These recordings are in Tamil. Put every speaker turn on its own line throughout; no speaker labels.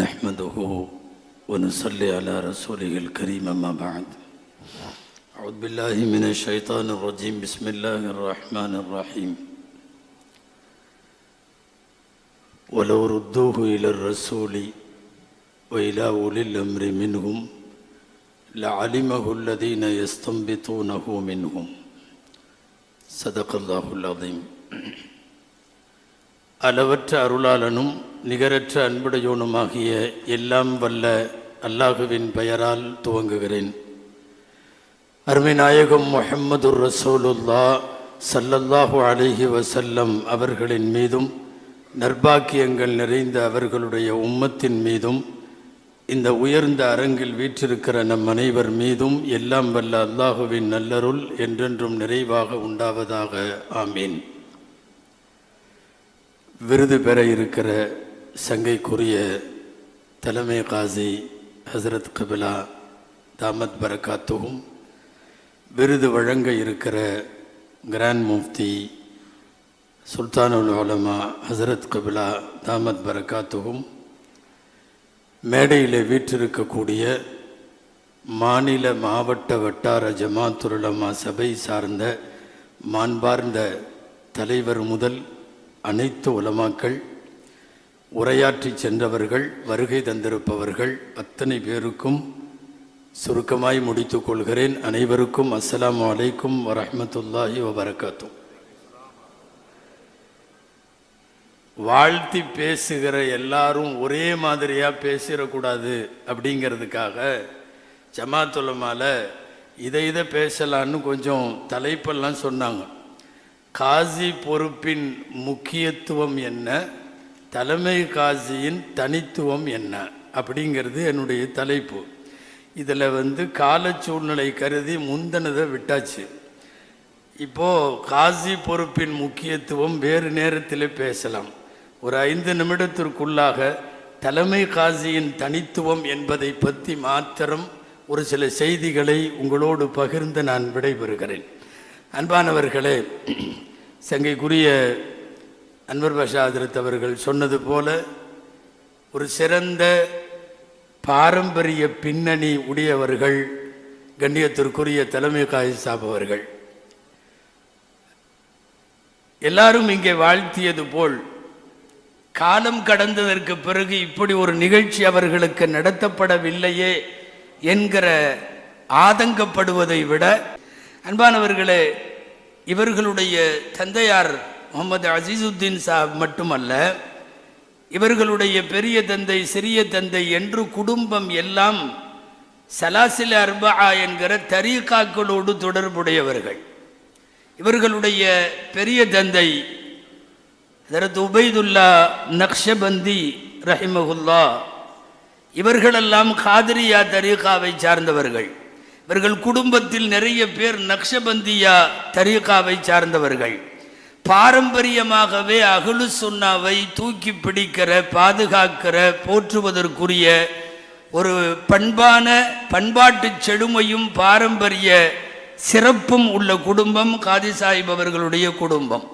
نحمده ونصلي على رسوله الكريم ما بعد. أعوذ بالله من الشيطان الرجيم. بسم الله الرحمن الرحيم. ولو ردوه إلى الرسول وإلى أولي الأمر منهم لعلمه الذين يستنبطونه منهم. صدق الله العظيم. அளவற்ற அருளாளனும் நிகரற்ற அன்புடையோனுமாகிய எல்லாம் வல்ல அல்லாஹுவின் பெயரால் துவங்குகிறேன். அருமை நாயகம் முஹம்மதுர் ரசூலுல்லா சல்லல்லாஹு அலிஹி வசல்லம் அவர்களின் மீதும் நற்பாக்கியங்கள் நிறைந்த அவர்களுடைய உம்மத்தின் மீதும் இந்த உயர்ந்த அரங்கில் வீற்றிருக்கிற நம் அனைவர் மீதும் எல்லாம் வல்ல அல்லாஹுவின் நல்லருள் என்றென்றும் நிறைவாக உண்டாவதாக. ஆமீன். விருது பெற இருக்கிற சங்கைக்குரிய தலைமை காசி ஹசரத் கபிலா தாமத் பரக்காத்துவும் விருது வழங்க இருக்கிற கிராண்ட் முஃப்தி சுல்தானுல் உலமா ஹசரத் கபிலா தாமத் பரக்காத்துவும் மேடையில் வீற்றிருக்கக்கூடிய மாநில மாவட்ட வட்டார ஜமாத்துலமா சபை சார்ந்த மாண்பார்ந்த தலைவர் முதல் அனைத்து உலமாக்கள் உரையாற்றி சென்றவர்கள் வருகை தந்திருப்பவர்கள் அத்தனை பேருக்கும் சுருக்கமாய் முடித்துக் கொள்கிறேன். அனைவருக்கும் அஸ்ஸலாமு அலைக்கும் வரமத்துல்லாஹி வபரகாத்தும் வாழ்த்தி பேசுகிற எல்லாரும் ஒரே மாதிரியாக பேசிடக்கூடாது அப்படிங்கிறதுக்காக ஜமாத்துலமால இதை இதை பேசலான்னு கொஞ்சம் தலைப்பெல்லாம் சொன்னாங்க. காசி பொறுப்பின் முக்கியத்துவம் என்ன? தலைமை காசியின் தனித்துவம் என்ன? அப்படிங்கிறது என்னுடைய தலைப்பு. இதில் வந்து கால சூழ்நிலை கருதி முந்தினதை விட்டாச்சு. இப்போது காசி பொறுப்பின் முக்கியத்துவம் வேறு நேரத்தில் பேசலாம். ஒரு ஐந்து நிமிடத்திற்குள்ளாக தலைமை காசியின் தனித்துவம் என்பதை பற்றி மாத்திரம் ஒரு சில செய்திகளை உங்களோடு பகிர்ந்து நான் விடைபெறுகிறேன். அன்பானவர்களே சங்கைக்குரிய அன்வர் பாஷா அவர்கள் சொன்னது போல ஒரு சிறந்த பாரம்பரிய பின்னணி உடையவர்கள் கண்ணியத்திற்குரிய தலைமை காயிசாப் அவர்கள். எல்லாரும் இங்கே வாழ்த்தியது போல் காலம் கடந்ததற்கு பிறகு இப்படி ஒரு நிகழ்ச்சி அவர்களுக்கு நடத்தப்படவில்லையே என்கிற ஆதங்கப்படுவதை விட அன்பானவர்களே இவர்களுடைய தந்தையார் முகமது அசீசுத்தீன் சாப் மட்டுமல்ல இவர்களுடைய பெரிய தந்தை சிறிய தந்தை என்று குடும்பம் எல்லாம் சலாசில அர்பா என்கிற தரீகாக்களோடு தொடர்புடையவர்கள். இவர்களுடைய பெரிய தந்தை ஹரத் உபைதுல்லா நக்ஷபந்தி ரஹிமகுல்லா இவர்களெல்லாம் காதிரியா தரீகாவை சார்ந்தவர்கள். இவர்கள் குடும்பத்தில் நிறைய பேர் நக்ஷபந்தியா தரீகாவை சார்ந்தவர்கள். பாரம்பரியமாகவே அகலு சுண்ணாவை தூக்கி பிடிக்கிற பாதுகாக்கிற போற்றுவதற்குரிய ஒரு பண்பான பண்பாட்டு செழுமையும் பாரம்பரிய சிறப்பும் உள்ள குடும்பம் காதி சாஹிப் அவர்களுடைய குடும்பம்.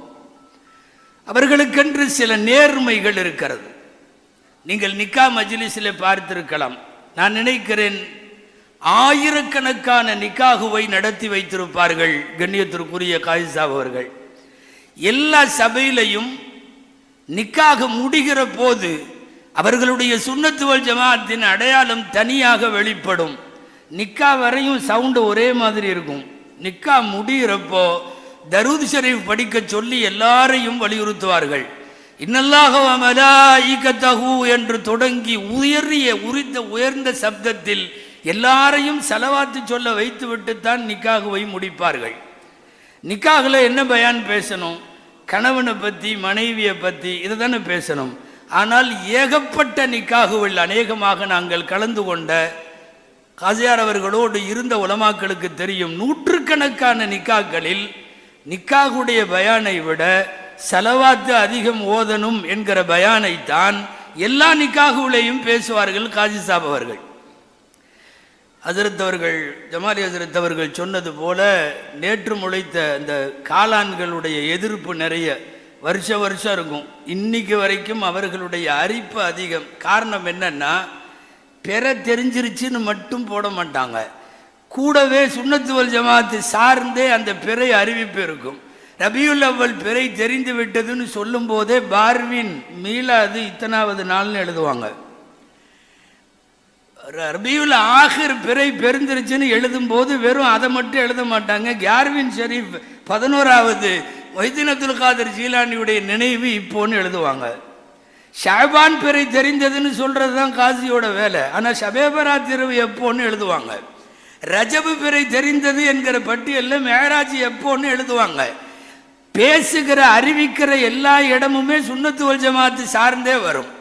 அவர்களுக்கென்று சில நேர்மைகள் இருக்கிறது. நீங்கள் நிக்கா மஜ்லிஸில் பார்த்திருக்கலாம். நான் நினைக்கிறேன் ஆயிரக்கணக்கான நிக்காகுவை நடத்தி வைத்திருப்பார்கள் கண்ணியத்திற்குரிய காயிசாப் அவர்கள். எல்லா சபையிலையும் நிக்காக முடிகிற போது அவர்களுடைய சுண்ணத்துவல் ஜமாத்தின் அடையாளம் தனியாக வெளிப்படும். நிக்கா வரையும் சவுண்டு ஒரே மாதிரி இருக்கும். நிக்கா முடிகிறப்போ தருது ஷரீஃப் படிக்க சொல்லி எல்லாரையும் வலியுறுத்துவார்கள். இன்னல்லாக என்று தொடங்கி உயரிய உரித்த உயர்ந்த சப்தத்தில் எல்லாரையும் செலவாத்து சொல்ல வைத்துவிட்டு தான் நிக்காகுவை முடிப்பார்கள். நிக்காகில் என்ன பயான் பேசணும்? கணவனை பற்றி மனைவியை பற்றி இதை தானே பேசணும். ஆனால் ஏகப்பட்ட நிக்காகுவில் அநேகமாக நாங்கள் கலந்து கொண்ட காசியார் அவர்களோடு இருந்த உலமாக்களுக்கு தெரியும் நூற்றுக்கணக்கான நிக்காக்களில் நிக்காகுடைய பயானை விட செலவாத்து அதிகம் ஓதணும் என்கிற பயானைத்தான் எல்லா நிக்காகுவிலையும் பேசுவார்கள் காஜி சாப் அவர்கள். ஹசரத் ஜமாலி ஹசரத் அவர்கள் சொன்னது போல நேற்று முளைத்த அந்த காளான்களுடைய எதிர்ப்பு நிறைய வருஷ வருஷம் இருக்கும். இன்னைக்கு வரைக்கும் அவர்களுடைய அரிப்பு அதிகம். காரணம் என்னன்னா பெற தெரிஞ்சிருச்சுன்னு மட்டும் போட மாட்டாங்க. கூடவே சுண்ணத்துவல் ஜமாத்து சார்ந்தே அந்த பிறை அறிவிப்பு இருக்கும். ரபியுல் அவ்வல் பிறை தெரிந்து விட்டதுன்னு சொல்லும் போதே பார்வின் மீளாது இத்தனாவது நாள்னு எழுதுவாங்க. ரபியுல் ஆஹிர் பிறை பெருந்திருச்சுன்னு எழுதும்போது வெறும் அதை மட்டும் எழுத மாட்டாங்க. கியார்வின் ஷெரீப் பதினோராவது வைத்தினத்துல் காதர் ஜீலானியுடைய நினைவு இப்போன்னு எழுதுவாங்க. ஷாபான் பிறை தெரிந்ததுன்னு சொல்றது தான் காசியோட வேலை. ஆனால் ஷபேபரா திருவு எப்போன்னு எழுதுவாங்க. ரஜபு பிறை தெரிந்தது என்கிற பட்டியலில் மேராஜ் எப்போன்னு எழுதுவாங்க. பேசுகிற அறிவிக்கிற எல்லா இடமுமே சுண்ணத்துவல் ஜமாத்து சார்ந்தே வரும்.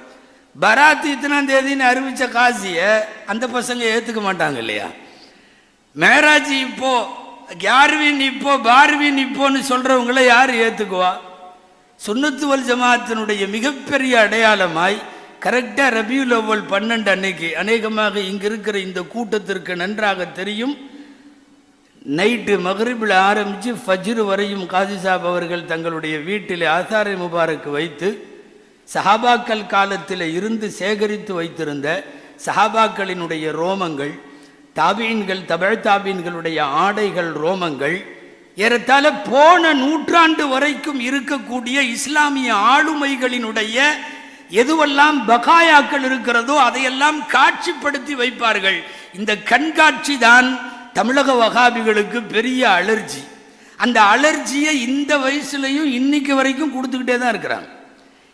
பராத் இத்தனாம் தேதின்னு அறிவித்த காசியை அந்த பசங்க ஏற்றுக்க மாட்டாங்க இல்லையா? மேராஜ் இப்போ யார்வின் இப்போ பார்வின் இப்போன்னு சொல்கிறவங்கள யார் ஏற்றுக்குவா சுண்ணத்துவல் ஜமாத்தினுடைய மிகப்பெரிய அடையாளமாய் கரெக்டாக ரபியுல் அவ்வல் பன்னெண்டு அன்னைக்கு அநேகமாக இங்கே இருக்கிற இந்த கூட்டத்திற்கு நன்றாக தெரியும். நைட்டு மகரிபில் ஆரம்பித்து ஃபஜ்ரு வரையும் காசி சாப் அவர்கள் தங்களுடைய வீட்டில் ஆசாரை முபாரக் வைத்து சஹாபாக்கள் காலத்தில் இருந்து சேகரித்து வைத்திருந்த சஹாபாக்களினுடைய ரோமங்கள் தாபீன்கள் தமிழ் தாபீன்களுடைய ஆடைகள் ரோமங்கள் ஏறத்தாழ போன நூற்றாண்டு வரைக்கும் இருக்கக்கூடிய இஸ்லாமிய ஆளுமைகளினுடைய எதுவெல்லாம் பகாயாக்கள் இருக்கிறதோ அதையெல்லாம் காட்சிப்படுத்தி வைப்பார்கள். இந்த கண்காட்சி தான் தமிழக வகாபிகளுக்கு பெரிய அலர்ஜி. அந்த அலர்ஜியை இந்த வயசுலையும் இன்னைக்கு வரைக்கும் கொடுத்துக்கிட்டே தான் இருக்கிறாங்க.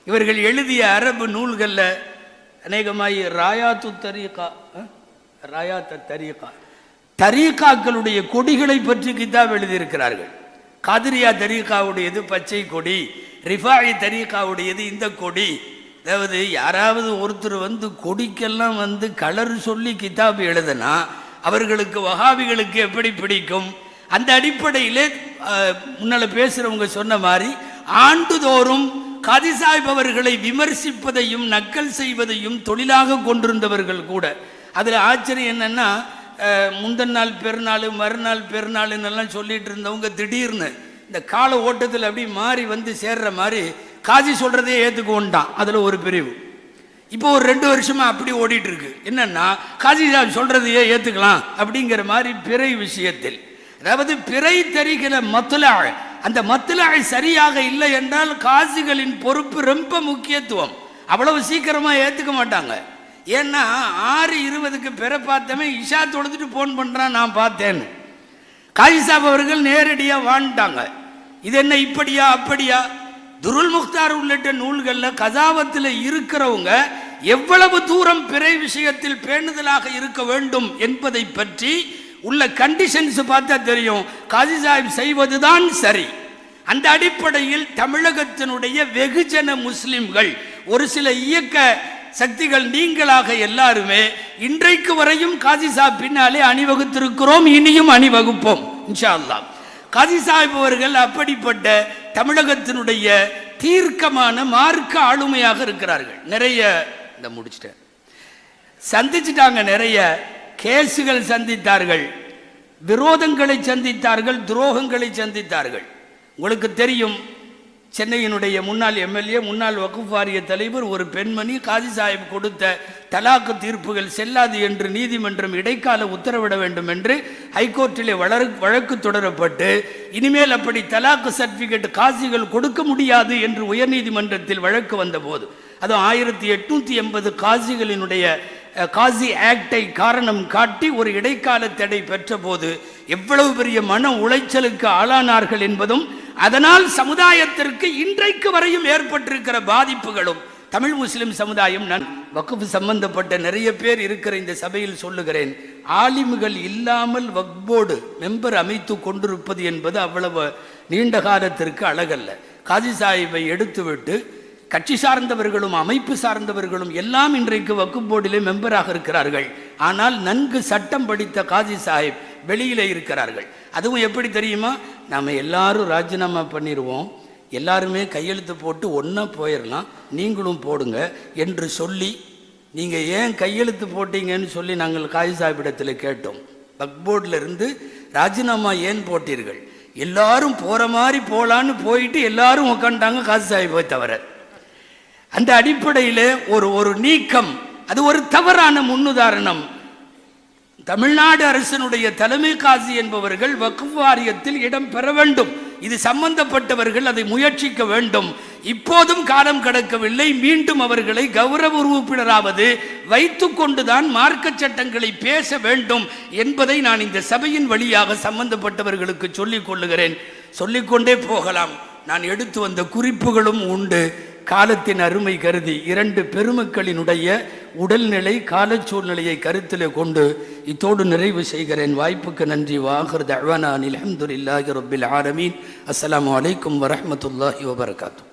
இவர்கள் எழுதிய அரபு நூல்களில் அநேகமாய் ராயாத்து தரீகா ராயாத்த தரீகா. தரீகாக்களுடைய கொடிகளை பற்றி கிதாப் எழுதியிருக்கிறார்கள். காதிரியா தரீகாவுடையது பச்சை கொடி ரிஃபாயி தரீகாவுடையது இந்த கொடி. அதாவது யாராவது ஒருத்தர் வந்து கொடிக்கெல்லாம் வந்து கலர் சொல்லி கிதாப் எழுதுனா அவர்களுக்கு வகாபிகளுக்கு எப்படி பிடிக்கும்? அந்த அடிப்படையிலே முன்னால் முன்னால சொன்ன மாதிரி ஆண்டுதோறும் காதி சாஹிப் அவர்களை விமர்சிப்பதையும் நக்கல் செய்வதையும் தொழிலாக கொண்டிருந்தவர்கள் கூட. அதில் ஆச்சரியம் என்னென்னா முந்தன் நாள் பெருநாள் மறுநாள் பெருநாள்னு எல்லாம் சொல்லிட்டு இருந்தவங்க திடீர்னு இந்த கால ஓட்டத்தில் அப்படி மாறி வந்து சேர்ற மாதிரி காதி சொல்கிறதே ஏற்றுக்கோண்டான் அதில் ஒரு பிரிவு. இப்போ ஒரு ரெண்டு வருஷமாக அப்படி ஓடிட்டுருக்கு. என்னென்னா என்னன்னா காசி சாஹிப் சொல்கிறதையே ஏற்றுக்கலாம் அப்படிங்கிற மாதிரி பிறை விஷயத்தில். அதாவது பிறை தெரிகிற மத்துல அந்த மத்திலாய் சரியாக இல்லை என்றால் காசிகளின் பொறுப்பு ரொம்ப முக்கியத்துவம். அவ்வளவு சீக்கிரமாக ஏற்றுக்க மாட்டாங்க. ஏன்னா ஆறு இருபதுக்கு பிற பார்த்தவன் இஷா தொழுதுட்டு ஃபோன் பண்ணுறான் நான் பார்த்தேன்னு. காஜி சாப் அவர்கள் நேரடியாக வாழ்ந்துட்டாங்க. இது என்ன இப்படியா அப்படியா? துருல் முக்தார் உள்ளிட்ட நூல்களில் கதாவத்தில் இருக்கிறவங்க எவ்வளவு தூரம் பிறை விஷயத்தில் பேணுதலாக இருக்க வேண்டும் என்பதை பற்றி உள்ள கண்டிஷன்ஸ் பார்த்தா தெரியும். காசி சாஹிப் செய்வதுதான் சரி. அந்த அடிப்படையில் தமிழகத்தினுடைய வெகுஜன முஸ்லிம்கள் ஒரு சில இயக்க சக்திகள் நீங்களாக எல்லாருமே இன்றைக்கு வரையும் காசி சாஹிப் பின்னாலே அணிவகுத்திருக்கிறோம் இனியும் அணிவகுப்போம் இன்ஷா அல்லாஹ் காசி சாஹிப் அவர்கள் அப்படிப்பட்ட தமிழகத்தினுடைய தீர்க்கமான மார்க்க ஆளுமையாக இருக்கிறார்கள். நிறைய இந்த முடிச்சிட்டேன். சந்திச்சிட்டாங்க நிறைய கேசுகள் சந்தித்தார்கள் விரோதங்களை சந்தித்தார்கள் துரோகங்களை சந்தித்தார்கள். உங்களுக்கு தெரியும் சென்னையினுடைய முன்னாள் எம்எல்ஏ முன்னாள் வகுப் வாரிய தலைவர் ஒரு பெண்மணி காதி சாஹிப் கொடுத்த தலாக்கு தீர்ப்புகள் செல்லாது என்று நீதிமன்றம் இடைக்கால உத்தரவிட வேண்டும் என்று ஹைகோர்ட்டிலே வளரு வழக்கு தொடரப்பட்டு இனிமேல் அப்படி தலாக்கு சர்டிஃபிகேட் காசிகள் கொடுக்க முடியாது என்று உயர்நீதிமன்றத்தில் வழக்கு வந்தபோது அது ஆயிரத்தி எட்நூற்றி எண்பது காசிகளினுடைய காசி ஆக்டை காரணம் காட்டி ஒரு இடைக்கால தடை பெற்றபோது எவ்வளவு பெரிய மன உளைச்சலுக்கு ஆளானார்கள் என்பதும் அதனால் சமுதாயத்திற்கு இன்றைக்கு வரையும் ஏற்பட்டிருக்கிற பாதிப்புகளும் தமிழ் முஸ்லிம் சமுதாயம் நான் வக்குஃப் சம்பந்தப்பட்ட நிறைய பேர் இருக்கிற இந்த சபையில் சொல்லுகிறேன் ஆலிம்கள் இல்லாமல் வக்போர்டு மெம்பர் அமைத்து கொண்டிருப்பது என்பது அவ்வளவு நீண்ட காலத்திற்கு அழகல்ல. காசி சாஹிப்பை எடுத்துவிட்டு கட்சி சார்ந்தவர்களும் அமைப்பு சார்ந்தவர்களும் எல்லாம் இன்றைக்கு வக்குப் போர்டிலே மெம்பராக இருக்கிறார்கள். ஆனால் நன்கு சட்டம் படித்த காசி சாஹிப் வெளியிலே இருக்கிறார்கள். அதுவும் எப்படி தெரியுமா? நாம் எல்லாரும் ராஜினாமா பண்ணிடுவோம் எல்லாருமே கையெழுத்து போட்டு ஒன்றா போயிடலாம் நீங்களும் போடுங்க என்று சொல்லி நீங்கள் ஏன் கையெழுத்து போட்டீங்கன்னு சொல்லி நாங்கள் காசி சாஹிப்பிடத்தில் கேட்டோம். வக்போர்டிலிருந்து ராஜினாமா ஏன் போட்டீர்கள்? எல்லாரும் போகிற மாதிரி போகலான்னு போயிட்டு எல்லாரும் உக்காண்டாங்க காஜி சாஹிப்பை தவிர. அந்த அடிப்படையில் ஒரு ஒரு நீக்கம். அது ஒரு தவறான முன்னுதாரணம். தமிழ்நாடு அரசினுடைய தலைமை காசி என்பவர்கள் வக்ஃப் வாரியத்தில் இடம் பெற வேண்டும். இது சம்பந்தப்பட்டவர்கள் அதை முயற்சிக்க வேண்டும். இப்போதும் காலம் கடக்கவில்லை. மீண்டும் அவர்களை கௌரவ உறுப்பினராவது வைத்துக் கொண்டுதான் மார்க்க சட்டங்களை பேச வேண்டும் என்பதை நான் இந்த சபையின் வழியாக சம்பந்தப்பட்டவர்களுக்கு சொல்லிக் கொள்ளுகிறேன். சொல்லிக்கொண்டே போகலாம். நான் எடுத்து வந்த குறிப்புகளும் உண்டு. காலத்தின் அருமை கருதி இரண்டு பெருமக்களினுடைய உடல்நிலை கால சூழ்நிலையை கருத்திலே கொண்டு இத்தோடு நிறைவு செய்கிறேன். வாய்ப்புக்கு நன்றி. வாகர் தழ்வானா அனில் அஹமதுல்லாஹி ரபில் ஆலமீன். அஸ்லாம் வலைக்கம் வரமத்துல்லாஹி வபர்காத்தூ.